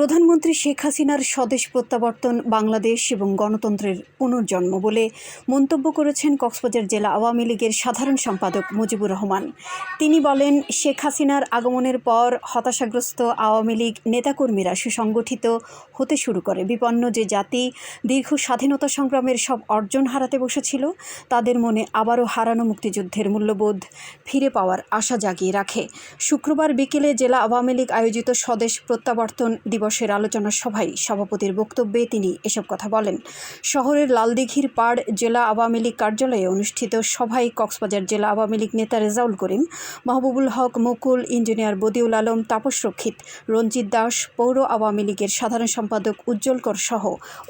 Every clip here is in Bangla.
প্রধানমন্ত্রী শেখ হাসিনার স্বদেশ প্রত্যাবর্তন, বাংলাদেশ এবং গণতন্ত্রের পুনর্জন্ম বলে মন্তব্য করেছেন কক্সবাজার জেলা আওয়ামী লীগের সাধারণ সম্পাদক মুজিবুর রহমান। তিনি বলেন, শেখ হাসিনার আগমনের পর হতাশাগ্রস্ত আওয়ামী লীগ নেতাকর্মীরা সুসংগঠিত হতে শুরু করে। বিপন্ন যে জাতি দীর্ঘ স্বাধীনতা সংগ্রামের সব অর্জন হারাতে বসেছিল, তাদের মনে আবারও হারানো মুক্তিযুদ্ধের মূল্যবোধ ফিরে পাওয়ার আশা জাগিয়ে রাখে। শুক্রবার বিকেলে জেলা আওয়ামী লীগ আয়োজিত স্বদেশ প্রত্যাবর্তন দিবসের আলোচনা সভায় সভাপতির বক্তব্যে তিনি এসব কথা বলেন। শহরের লালদিঘির পাড় জেলা আওয়ামী লীগ কার্যালয়ে অনুষ্ঠিত সভায় কক্সবাজার জেলা আওয়ামী লীগ নেতা রেজাউল করিম, মাহবুবুল হক, মুকুল, ইঞ্জিনিয়ার বদিউল আলম, তাপস রক্ষিত, রঞ্জিত দাস, পৌর আওয়ামী লীগের সাধারণ সম্পাদক উজ্জ্বল কর সহ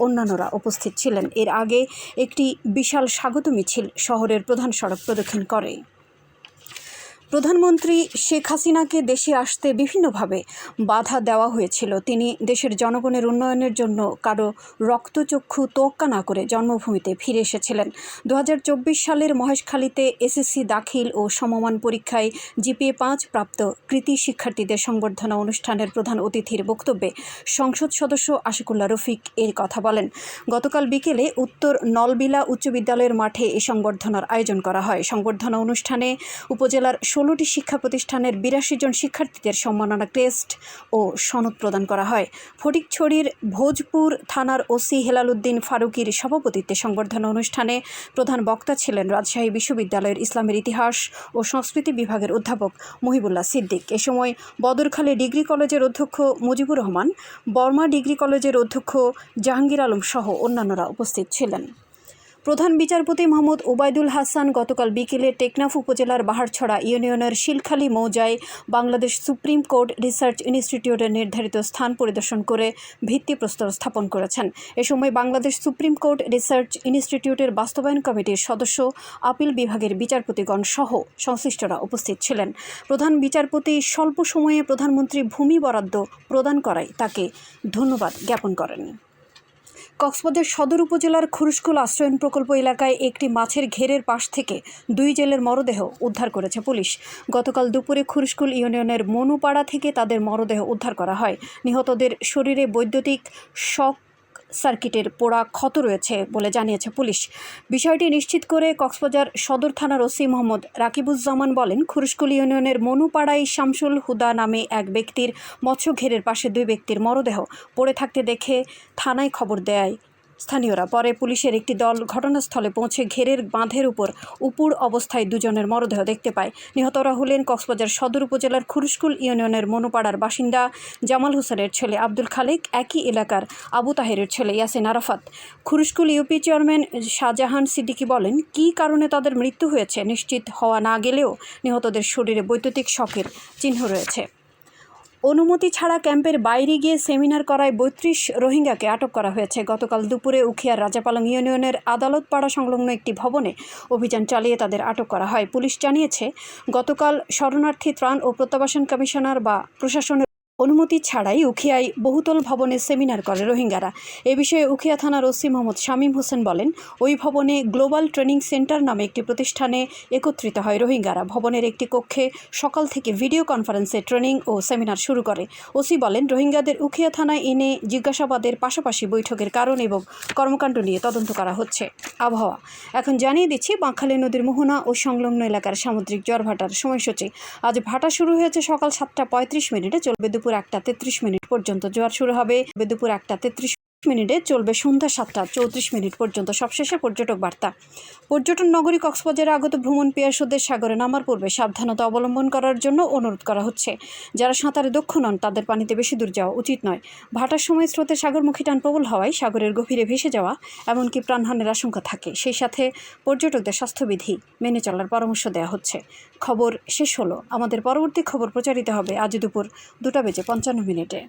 অন্যান্যরা উপস্থিত ছিলেন। এর আগে একটি বিশাল স্বাগত মিছিল শহরের প্রধান সড়ক প্রদক্ষিণ করে। প্রধানমন্ত্রী শেখ হাসিনাকে দেশে আসতে বিভিন্নভাবে বাধা দেওয়া হয়েছিল। তিনি দেশের জনগণের উন্নয়নের জন্য কারও রক্তচক্ষু তোয়াক্কা না করে জন্মভূমিতে ফিরে এসেছিলেন। দু হাজার চব্বিশ সালের মহেশখালীতে এসএসসি দাখিল ও সমমান পরীক্ষায় জিপিএ পাঁচ প্রাপ্ত কৃতি শিক্ষার্থীদের সংবর্ধনা অনুষ্ঠানের প্রধান অতিথির বক্তব্যে সংসদ সদস্য আশিকুল্লাহ রফিক এর কথা বলেন। গতকাল বিকেলে উত্তর নলবিলা উচ্চ বিদ্যালয়ের মাঠে এই সংবর্ধনার আয়োজন করা হয়। সংবর্ধনা অনুষ্ঠানে উপজেলার ষোলোটি শিক্ষা প্রতিষ্ঠানের বিরাশি জন শিক্ষার্থীদের সম্মাননা ক্রেস্ট ও সনদ প্রদান করা হয়। ফটিকছড়ির ভোজপুর থানার ওসি হেলালুদ্দিন ফারুকির সভাপতিত্বে সংবর্ধনা অনুষ্ঠানে প্রধান বক্তা ছিলেন রাজশাহী বিশ্ববিদ্যালয়ের ইসলামের ইতিহাস ও সংস্কৃতি বিভাগের অধ্যাপক মহিবুল্লাহ সিদ্দিক। এ সময় বদরখালী ডিগ্রি কলেজের অধ্যক্ষ মুজিবুর রহমান, বর্মা ডিগ্রি কলেজের অধ্যক্ষ জাহাঙ্গীর আলম সহ অন্যান্যরা উপস্থিত ছিলেন। প্রধান বিচারপতি মোহাম্মদ ওবায়দুল হাসান গতকাল বিকেলে টেকনাফ উপজেলার বাহারছড়া ইউনিয়নের শিলখালী মৌজায় বাংলাদেশ সুপ্রিম কোর্ট রিসার্চ ইনস্টিটিউটের নির্ধারিত স্থান পরিদর্শন করে ভিত্তিপ্রস্তর স্থাপন করেছেন। এ সময় বাংলাদেশ সুপ্রিম কোর্ট রিসার্চ ইনস্টিটিউটের বাস্তবায়ন কমিটির সদস্য আপিল বিভাগের বিচারপতিগণ সহ সংশ্লিষ্টরা উপস্থিত ছিলেন। প্রধান বিচারপতি স্বল্প সময়ে প্রধানমন্ত্রী ভূমি বরাদ্দ প্রদান করায় তাকে ধন্যবাদ জ্ঞাপন করেন। কক্সবাজার সদর উপজেলার খুরুশকুল আশ্রয়ন প্রকল্প এলাকায় একটি মাছের ঘেরের পাশ থেকে দুই জেলের মরদেহ উদ্ধার করেছে পুলিশ। গতকাল দুপুরে খুরুশকুল ইউনিয়নের মনুপাড়া থেকে তাদের মরদেহ উদ্ধার করা হয়। নিহতদের শরীরে বৈদ্যুতিক শক সার্কিটের পোড়া ক্ষত রয়েছে বলে জানিয়েছে পুলিশ। বিষয়টি নিশ্চিত করে কক্সবাজার সদর থানার ওসি মোহাম্মদ রাকিবুজ্জামান বলেন, খুরুশকুল ইউনিয়নের মনুপাড়ায় শামসুল হুদা নামে এক ব্যক্তির মৎস্য ঘেরের পাশে দুই ব্যক্তির মরদেহ পড়ে থাকতে দেখে থানায় খবর দেয় স্থানীয়রা পরে পুলিশের একটি দল ঘটনাস্থলে পৌঁছে ঘেরের বাঁধের উপর উপুর অবস্থায় দুজনের মরদেহ দেখতে পায়। নিহতরা হলেন কক্সবাজার সদর উপজেলার খুরুশকুল ইউনিয়নের মনুপাড়ার বাসিন্দা জামাল হোসেনের ছেলে আব্দুল খালেক, একই এলাকার আবু তাহেরের ছেলে ইয়াসিন আরাফাত। খুরুশকুল ইউপি চেয়ারম্যান শাহজাহান সিদ্দিকী বলেন, কী কারণে তাদের মৃত্যু হয়েছে নিশ্চিত হওয়া না গেলেও নিহতদের শরীরে বৈদ্যুতিক শকের চিহ্ন রয়েছে। অনুমতি ছাড়া ক্যাম্পের বাইরে গিয়ে সেমিনার করায় বত্রিশ রোহিঙ্গাকে আটক করা হয়েছে। গতকাল দুপুরে উখিয়ার রাজাপালং ইউনিয়নের আদালত পাড়া সংলগ্ন একটি ভবনে অভিযান চালিয়ে তাদের আটক করা হয়। পুলিশ জানিয়েছে, গতকাল শরণার্থী ত্রাণ ও প্রত্যাবাসন কমিশনার বা প্রশাসনের অনুমতি ছাড়াই উখিয়ায় বহুতল ভবনে সেমিনার করে রোহিঙ্গারা। এ বিষয়ে উখিয়া থানার ওসি মোহাম্মদ শামীম হোসেন বলেন, ওই ভবনে গ্লোবাল ট্রেনিং সেন্টার নামে একটি প্রতিষ্ঠানে একত্রিত হয় রোহিঙ্গারা। ভবনের একটি কক্ষে সকাল থেকে ভিডিও কনফারেন্সে ট্রেনিং ও সেমিনার শুরু করে। ওসি বলেন, রোহিঙ্গাদের উখিয়া থানায় এনে জিজ্ঞাসাবাদের পাশাপাশি বৈঠকের কারণ এবং কর্মকাণ্ড নিয়ে তদন্ত করা হচ্ছে। আবহাওয়া। এখন জানিয়ে দিচ্ছি বাঁকখালী নদীর মোহনা ও সংলগ্ন এলাকার সামুদ্রিক জ্বর ভাটার সময়সূচি। আজ ভাটা শুরু হয়েছে সকাল সাতটা পঁয়ত্রিশ মিনিটে, চলবে দুপুর একটা তেত্রিশ মিনিট পর্যন্ত জোয়ার শুরু হবে। দুপুর একটা তেত্রিশ মিনিটে চলবে সন্ধ্যা সাতটা, চৌত্রিশ মিনিট পর্যন্ত। সবশেষে পর্যটক বার্তা। পর্যটন নগরী কক্সবাজারে আগত ভ্রমণ পেয়াসদের সাগরে নামার পূর্বে সাবধানতা অবলম্বন করার জন্য অনুরোধ করা হচ্ছে। যারা সাঁতারে দক্ষ নন, তাদের পানিতে বেশি দূর যাওয়া উচিত নয়। ভাটার সময় স্রোতে সাগরমুখী টান প্রবল হওয়ায় সাগরের গভীরে ভেসে যাওয়া, এমনকি প্রাণহানির আশঙ্কা থাকে। সেই সাথে পর্যটকদের স্বাস্থ্যবিধি মেনে চলার পরামর্শ দেওয়া হচ্ছে। খবর শেষ হলো। আমাদের পরবর্তী খবর প্রচারিত হবে আজ দুপুর দুটা বেজে পঞ্চান্ন মিনিটে।